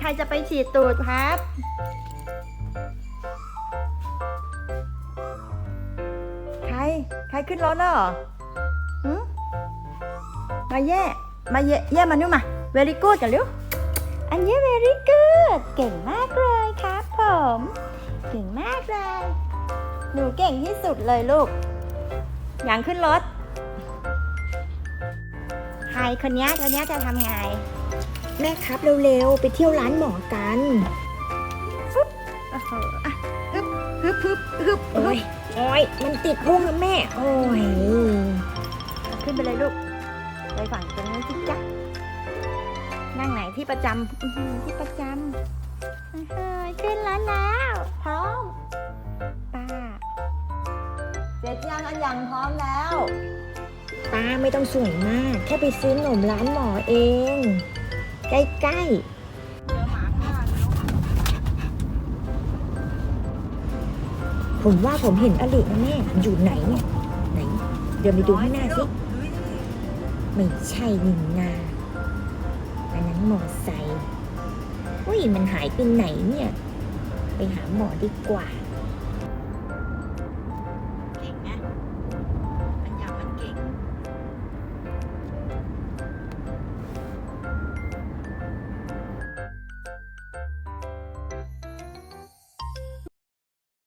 ใครจะไปฉีดตูดครับ ใคร ใครขึ้นรถแล้วเหรอหึมาแย่ มาแย่แย่มานู่นมา very good กันเร็วอันเย่ very good เก่งมากเลยครับผม เก่งมากเลย หนูเก่งที่สุดเลยลูก อย่างขึ้นรถ ใครคนนี้คนนี้จะทำไง แม่ครับเร็วๆ ไปเที่ยวร้านหมอกันโอ้โหอะฮึบฮึบฮึบฮึบโอ้ยโอ้ยมันติดพุงนะแม่ โอ้ยขึ้นไปเลยลูก ไปฝั่งตรงนู้นสิจ๊ะนั่งไหนที่ประจำอื้อหือที่ประจำเฮ้ยขึ้นแล้วแล้วพร้อมป้าเสร็จยังอันยังพร้อมแล้ว ป้าไม่ต้องสวยมาก แค่ไปซื้อขนมร้านหมอเอง ใกล้ๆ ผมว่าผมเห็นอลินะแม่อยู่ไหนเนี่ยไหน เดี๋ยวไปดูให้หน้าสิ ไม่ใช่นินนาอันนั้นมอไซค์อุ้ยมันหายไปไหนเนี่ย ไปหาหมอดีกว่า